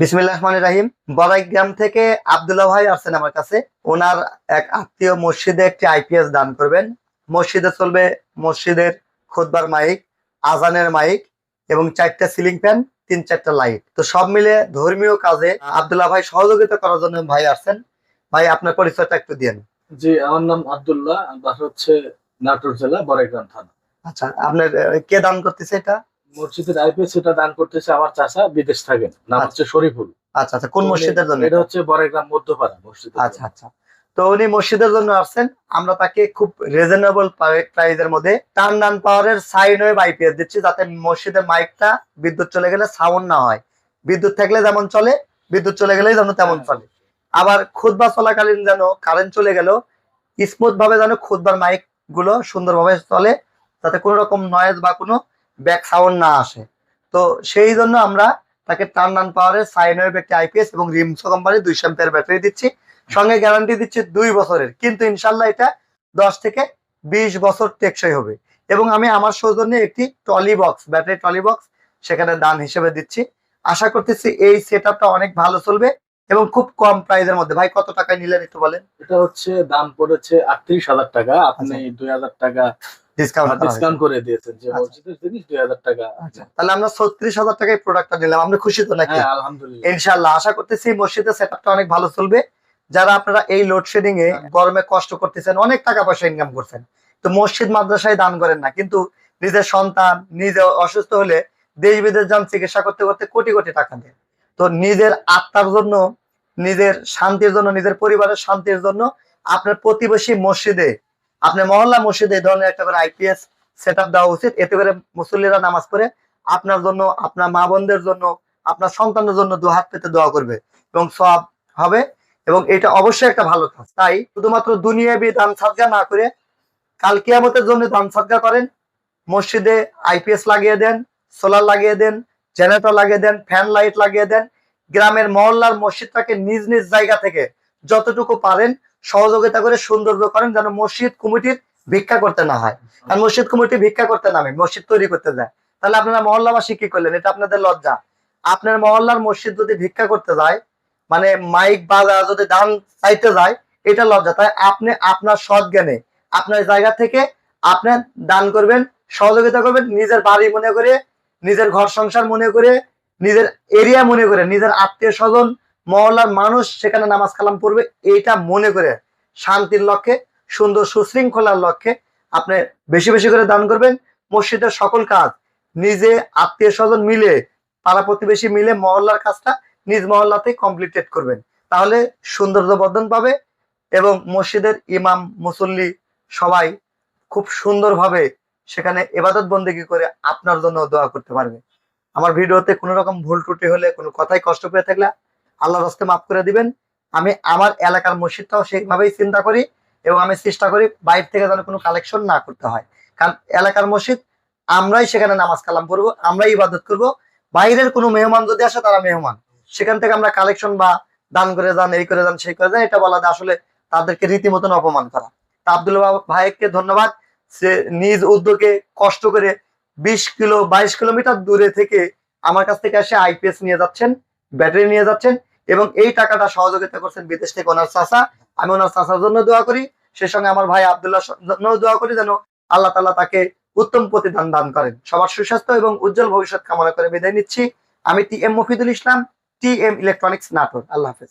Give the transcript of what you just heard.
বিসমিল্লাহ রহমান রাহিম। থেকে আবদুল্লাহ ভাই আসছেন আমার কাছে। ওনার এক আত্মীয় মসজিদে একটি আইপিএস দান করবেন। মসজিদে চলবে মসজিদের খুদবার মাইক আজানের মাইক এবং চারটা সিলিং ফ্যান তিন চারটা লাইট। তো সব মিলে ধর্মীয় কাজে আবদুল্লাহ ভাই সহযোগিতা করার জন্য ভাই আসছেন। ভাই আপনার পরিচয়টা একটু দিয়েন। জি আমার নাম আব্দুল্লাহ হচ্ছে নাটোর জেলা বড়াইগ্রাম থানা। আচ্ছা আপনার কে দান করতেছে এটা? মসজিদের আইপিএস এটা দান করতেছে আমার চাচা বিদেশ থাকেন। নাম আচ্ছা। হচ্ছে শরীফুল। আচ্ছা আচ্ছা কোন মসজিদের জন্য এটা হচ্ছে বড়াইগ্রাম মধ্যপাড়া মসজিদ আচ্ছা আচ্ছা। তো উনি মসজিদের জন্য আসছেন। আমরা তাকে খুব রিজনেবল প্রাইসের মধ্যে টান টান পাওয়ারের সাইন ওয়েভ আইপিএস দিচ্ছি যাতে মসজিদের মাইকটা বিদ্যুৎ চলে গেলে সাউন্ড না হয়। বিদ্যুৎ থাকলে যেমন চলে বিদ্যুৎ চলে গেলেই যেন তেমন চলে। আবার খুদবা চলাকালীন যেন কারেন্ট চলে গেল স্মুথ ভাবে যেন খুদবার মাইকগুলো সুন্দরভাবে চলে যাতে কোনো রকম নয়েজ বা কোনো ব্যাক সাউন্ড না আসে। তো সেই জন্য আমরা তাকে টান টান পাওয়ারের সাইন ওয়েভ একটি আইপিএস এবং রিমসো কোম্পানির দুইশো অ্যাম্পিয়ার ব্যাটারি দিচ্ছি। সঙ্গে গ্যারান্টি দিচ্ছি দুই বছরের। কিন্তু ইনশাল্লাহ এটা দশ থেকে বিশ বছর টেকসই হবে। এবং আমি আমার সৌজন্যে একটি trolley box battery trolley box সেখানে দান হিসেবে দিচ্ছি। আশা করতেছি এই সেট অনেক ভালো চলবে এবং খুব কম প্রাইসের মধ্যে। ভাই কত টাকায় নিলেন একটু বলেন? এটা হচ্ছে দাম পড়েছে আটত্রিশ হাজার টাকা। আপনি দুই হাজার টাকা ডিসকাউন্ট ডিসকাউন্ট করে দিয়েছেন যে আচ্ছা। মসজিদের জিনিস দুই হাজার টাকা। তাহলে আমরা ছত্রিশ হাজার টাকায় প্রোডাক্টটা নিলাম। আমরা খুশি তো নাকি? হ্যাঁ আলহামদুলিল্লাহ। ইনশাল্লাহ আশা করতেছি মসজিদের সেটআপটা অনেক ভালো চলবে। যারা আপনারা এই লোডশেডিং এ গরমে কষ্ট করতেছেন অনেক টাকা পয়সা ইনকাম করছেন। তো মসজিদ মাদ্রাসায় দান করেন না কিন্তু নিজের সন্তান নিজে অসুস্থ হলে দেশ বিদেশ যান চিকিৎসা করতে করতে কোটি কোটি টাকা দেন। তো নিজের আত্মার জন্য নিজের শান্তির জন্য নিজের পরিবারের শান্তির জন্য আপনার প্রতিবেশী মসজিদে আপনার মহল্লা মসজিদে এই ধরনের একটা করে আইপিএস সেট আপ দেওয়া উচিত। এতে করে মুসল্লিরা নামাজ পড়ে আপনার জন্য, আপনার মা বোনদের জন্য, আপনার সন্তানের জন্য দু হাত পেতে দোয়া করবে এবং সব হবে এবং এটা অবশ্যই একটা ভালো কাজ। তাই শুধুমাত্র দুনিয়াবি দান সাদগা না করে কাল কিয়ামতের জন্য দান সাদগা করেন, মসজিদে আইপিএস লাগিয়ে দেন, সোলার লাগিয়ে দেন, জেনারেটর লাগিয়ে দেন, ফ্যান লাইট লাগিয়ে দেন, গ্রামের মহল্লার মসজিদটাকে নিজ নিজ জায়গা থেকে যতটুকু পারেন সহযোগিতা করে সৌন্দর্য করেন যেন মসজিদ কমিটির ভিক্ষা করতে না হয়। আর মসজিদ কমিটি ভিক্ষা করতে নামে, মসজিদ তৈরি করতে যায়। তাহলে আপনারা মহল্লাবাসী কি করলেন? এটা আপনাদের লজ্জা। আপনার মহল্লার মসজিদ যদি ভিক্ষা করতে যায় মানে মাইক বাজা যদি দান চাইতে যায়, এটা লজ্জা। তাই আপনি আপনার সৎ জ্ঞানে আপনার জায়গা থেকে আপনি দান করবেন, সহযোগিতা করবেন, নিজের বাড়ি মনে করে, নিজের ঘর সংসার মনে করে, নিজের এরিয়া মনে করে, নিজের আত্মীয় স্বজন মহল্লার মানুষ সেখানে নামাজ কালাম পড়বে এইটা মনে করে শান্তির লক্ষ্যে, সুন্দর সুশৃঙ্খলার লক্ষ্যে আপনি বেশি বেশি করে দান করবেন। মসজিদের সকল কাজ নিজে আত্মীয় স্বজন মিলে, পাড়া প্রতিবেশী মিলে মহল্লার কাজটা নিজ মহল্লাতেই কমপ্লিটেড করবেন। তাহলে সৌন্দর্য বর্ধন পাবে এবং মসজিদের ইমাম, মুসল্লি সবাই খুব সুন্দরভাবে সেখানে এবাদত বন্দেগী করে আপনার জন্য দোয়া করতে পারবে। আমার ভিডিওতে কোনো রকম ভুল ত্রুটি হলে, কোনো কথাই কষ্ট পেয়ে থাকলে আল্লাহর হস্তে মাফ করে দিবেন। আমি আমার এলাকার মসজিদটাও সেইভাবেই চিন্তা করি এবং আমি চেষ্টা করি বাইরে থেকে যেন কোনো কালেকশন না করতে হয়। কারণ এলাকার মসজিদ, আমরাই সেখানে নামাজ কালাম করব আমরাই ইবাদত করব। বাইরের কোনো মেহমান যদি আসে, তারা মেহমান। সেখান থেকে আমরা কালেকশন বা দান করে যান, এই করে যান, সেই করে যান, এটা বলা আসলে তাদেরকে রীতিমতন অপমান করা। তা আব্দুল ভাইকে ধন্যবাদ সে নিজ উদ্যোগে কষ্ট করে বিশ কিলো, বাইশ কিলোমিটার দূরে থেকে আমার কাছ থেকে এসে আইপিএস নিয়ে যাচ্ছেন, ব্যাটারি নিয়ে যাচ্ছেন। এবং এই টাকাটা সহযোগিতা করছেন বিদেশ থেকে ওনার চাষা আমি ওনার চাষার জন্য দোয়া করি। সে সঙ্গে আমার ভাই আবদুল্লাহ জন্য দোয়া করি যেন আল্লাহ তালা তাকে উত্তম প্রতিদান দান করেন। সবার সুস্বাস্থ্য এবং উজ্জ্বল ভবিষ্যৎ কামনা করে বিদায় নিচ্ছি। আমি T M Mofidul Islam, T M electronics Natore. আল্লাহ হাফেজ।